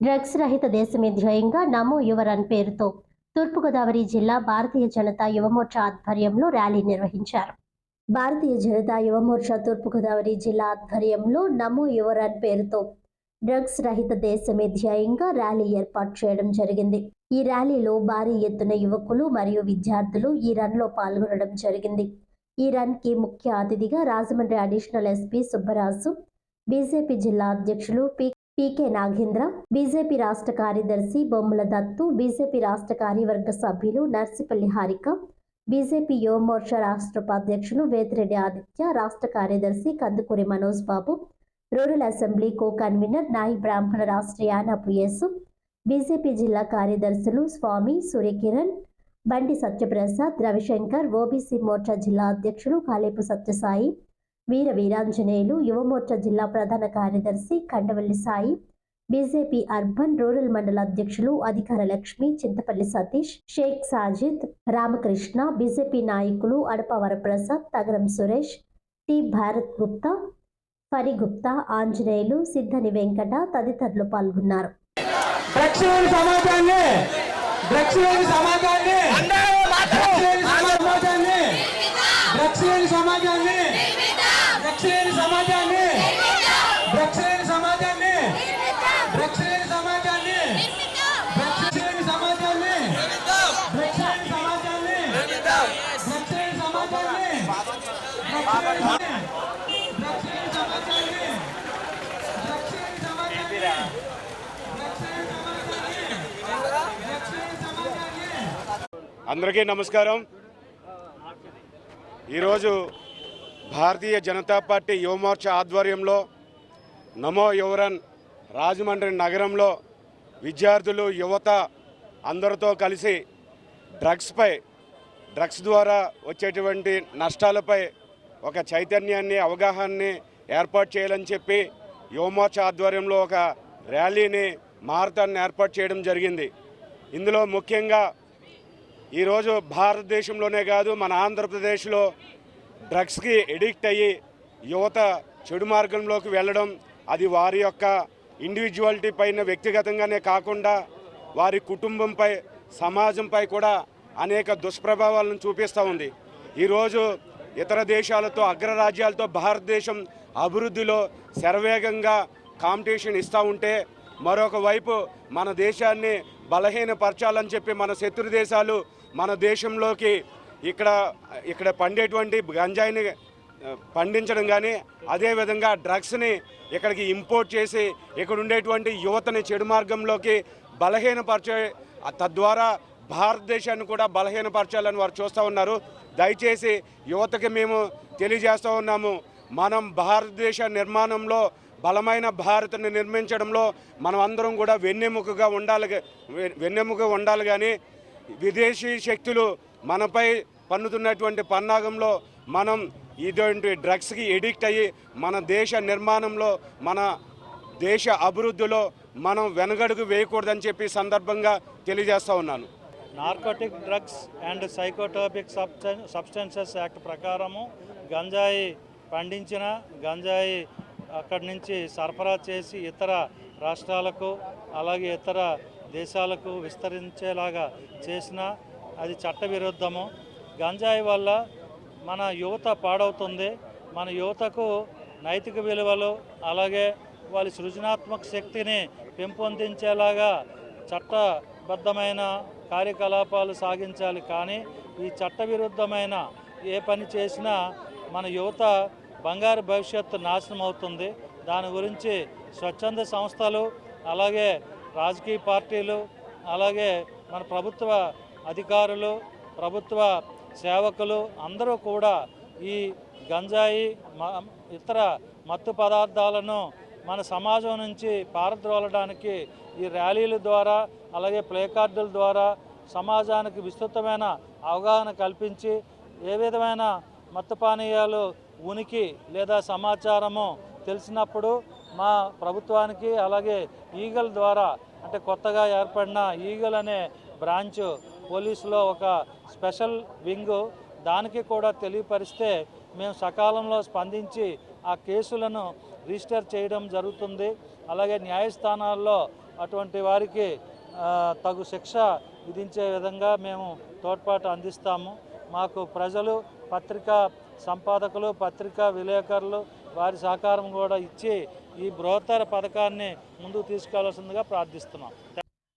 Drugs రహిత దేశమే ధ్యేయంగా నమో యువరన్ పేరుతో తూర్పుగోదావరి జిల్లా భారతీయ జనతా యువమోర్చా ఆధ్వర్యంలో ర్యాలీ నిర్వహించారు. భారతీయ జనతా యువమోర్చా తూర్పుగోదావరి జిల్లా ఆధ్వర్యంలో నమో యువరన్ పేరుతో డ్రగ్స్ రహిత దేశమే ధ్యేయంగా ర్యాలీ ఏర్పాటు చేయడం జరిగింది. ఈ ర్యాలీలో భారీ ఎత్తున యువకులు మరియు విద్యార్థులు ఈ రన్లో పాల్గొనడం జరిగింది. ఈ రన్కి ముఖ్య అతిథిగా Rajahmundry additional SP Subbaraju BJP జిల్లా అధ్యక్షులు పి. పీకే నాగేంద్ర బీజేపీ రాష్ట్ర కార్యదర్శి బొమ్మల దత్తు బీజేపీ రాష్ట్ర కార్యవర్గ సభ్యులు నర్సిపల్లి హారిక బీజేపీ యువమోర్చా రాష్ట్ర ఉపాధ్యక్షులు వేతిరెడ్డి ఆదిత్య రాష్ట్ర కార్యదర్శి Kandukuri Manoj Babu rural assembly co convener Nayi Brahmana రాష్ట్ర యానపు యేసు బీజేపీ జిల్లా కార్యదర్శులు స్వామి సూర్యకిరణ్ బండి సత్యప్రసాద్ రవిశంకర్ ఓబీసీ మోర్చా జిల్లా అధ్యక్షులు కాలేపు సత్యసాయి వీర వీరాంజనేయులు యువమోర్చా జిల్లా ప్రధాన కార్యదర్శి Kandavalli Sai BJP urban rural మండల అధ్యక్షులు అధికార లక్ష్మి చింతపల్లి సతీష్ షేక్ సాజిద్ రామకృష్ణ బీజేపీ నాయకులు అడప వరప్రసాద్ తగరం సురేష్ టి భారత్ గుప్తా ఫరి గుప్తా ఆంజనేయులు సిద్ధని వెంకట తదితరులు పాల్గొన్నారు. సమాజాన్ని! సమాజాన్ని! అందరికీ నమస్కారం. ఈరోజు భారతీయ జనతా పార్టీ యువమోర్చ ఆధ్వర్యంలో నమో యువరన్ రాజమండ్రి నగరంలో విద్యార్థులు యువత అందరితో కలిసి డ్రగ్స్పై డ్రగ్స్ ద్వారా వచ్చేటువంటి నష్టాలపై ఒక చైతన్యాన్ని అవగాహనని ఏర్పాటు చేయాలని చెప్పి యువమోర్చ ఆధ్వర్యంలో ఒక ర్యాలీని మారథాన్ని ఏర్పాటు చేయడం జరిగింది. ఇందులో ముఖ్యంగా ఈరోజు భారతదేశంలోనే కాదు మన ఆంధ్రప్రదేశ్లో డ్రగ్స్కి ఎడిక్ట్ అయ్యి యువత చెడు మార్గంలోకి వెళ్ళడం అది వారి యొక్క ఇండివిజువాలిటీ పైన వ్యక్తిగతంగానే కాకుండా వారి కుటుంబంపై సమాజంపై కూడా అనేక దుష్ప్రభావాలను చూపిస్తూ ఉంది. ఈరోజు ఇతర దేశాలతో అగ్రరాజ్యాలతో భారతదేశం అభివృద్ధిలో శరవేగంగా కాంపిటీషన్ ఇస్తూ ఉంటే మరొక వైపు మన దేశాన్ని బలహీనపరచాలని చెప్పి మన శత్రు దేశాలు మన దేశంలోకి ఇక్కడ ఇక్కడ పండేటువంటి గంజాయిని పండించడం కానీ అదేవిధంగా డ్రగ్స్ని ఇక్కడికి ఇంపోర్ట్ చేసి ఇక్కడ ఉండేటువంటి యువతని చెడు మార్గంలోకి బలహీనపరిచే తద్వారా భారతదేశాన్ని కూడా బలహీనపరచాలని వారు చూస్తూ ఉన్నారు. దయచేసి యువతకి మేము తెలియజేస్తూ ఉన్నాము. మనం భారతదేశ నిర్మాణంలో బలమైన భారత్ని నిర్మించడంలో మనం అందరం కూడా వెన్నెముకగా ఉండాలి వెన్నెముక ఉండాలి కానీ విదేశీ శక్తులు మనపై పన్నుతున్నటువంటి పన్నాగంలో మనం ఇటువంటి డ్రగ్స్కి ఎడిక్ట్ అయ్యి మన దేశ నిర్మాణంలో మన దేశ అభివృద్ధిలో మనం వెనగడుగు వేయకూడదని చెప్పి సందర్భంగా తెలియజేస్తూ ఉన్నాను. Narcotic drugs and psychotropic substances act ప్రకారము గంజాయి పండించిన గంజాయి అక్కడి నుంచి సరఫరా చేసి ఇతర రాష్ట్రాలకు అలాగే ఇతర దేశాలకు విస్తరించేలాగా చేసిన అది చట్టవిరుద్ధము. గంజాయి వల్ల మన యువత పాడవుతుంది. మన యువతకు నైతిక విలువలు అలాగే వాళ్ళ సృజనాత్మక శక్తిని పెంపొందించేలాగా చట్ట బద్ధమైన కార్యకలాపాలు సాగించాలి. కానీ ఈ చట్టవిరుద్ధమైన ఏ పని చేసినా మన యువత బంగారు భవిష్యత్తు నాశనం అవుతుంది. దాని గురించి స్వచ్ఛంద సంస్థలు అలాగే రాజకీయ పార్టీలు అలాగే మన ప్రభుత్వ అధికారులు ప్రభుత్వ సేవకులు అందరూ కూడా ఈ గంజాయి మ- ఇతర మత్తు పదార్థాలను మన సమాజం నుంచి పారద్రోలడానికి ఈ ర్యాలీల ద్వారా అలాగే ప్లే కార్డుల ద్వారా సమాజానికి విస్తృతమైన అవగాహన కల్పించి ఏ విధమైన మత్తు పానీయాలు ఉనికి లేదా సమాచారము తెలిసినప్పుడు మా ప్రభుత్వానికి అలాగే ఈగల్ ద్వారా అంటే కొత్తగా ఏర్పడిన ఈగల్ అనే బ్రాంచ్ పోలీసులో ఒక స్పెషల్ వింగు దానికి కూడా తెలియపరిస్తే మేము సకాలంలో స్పందించి ఆ కేసులను రిజిస్టర్ చేయడం జరుగుతుంది. అలాగే న్యాయస్థానాల్లో అటువంటి వారికి తగు శిక్ష విధించే విధంగా మేము తోడ్పాటు అందిస్తాము. మాకు ప్రజలు పత్రికా సంపాదకులు పత్రికా విలేకరులు వారి సహకారం కూడా ఇచ్చి ఈ బృహత్తర పథకాన్ని ముందుకు తీసుకెళ్ళాల్సిందిగా ప్రార్థిస్తున్నాం.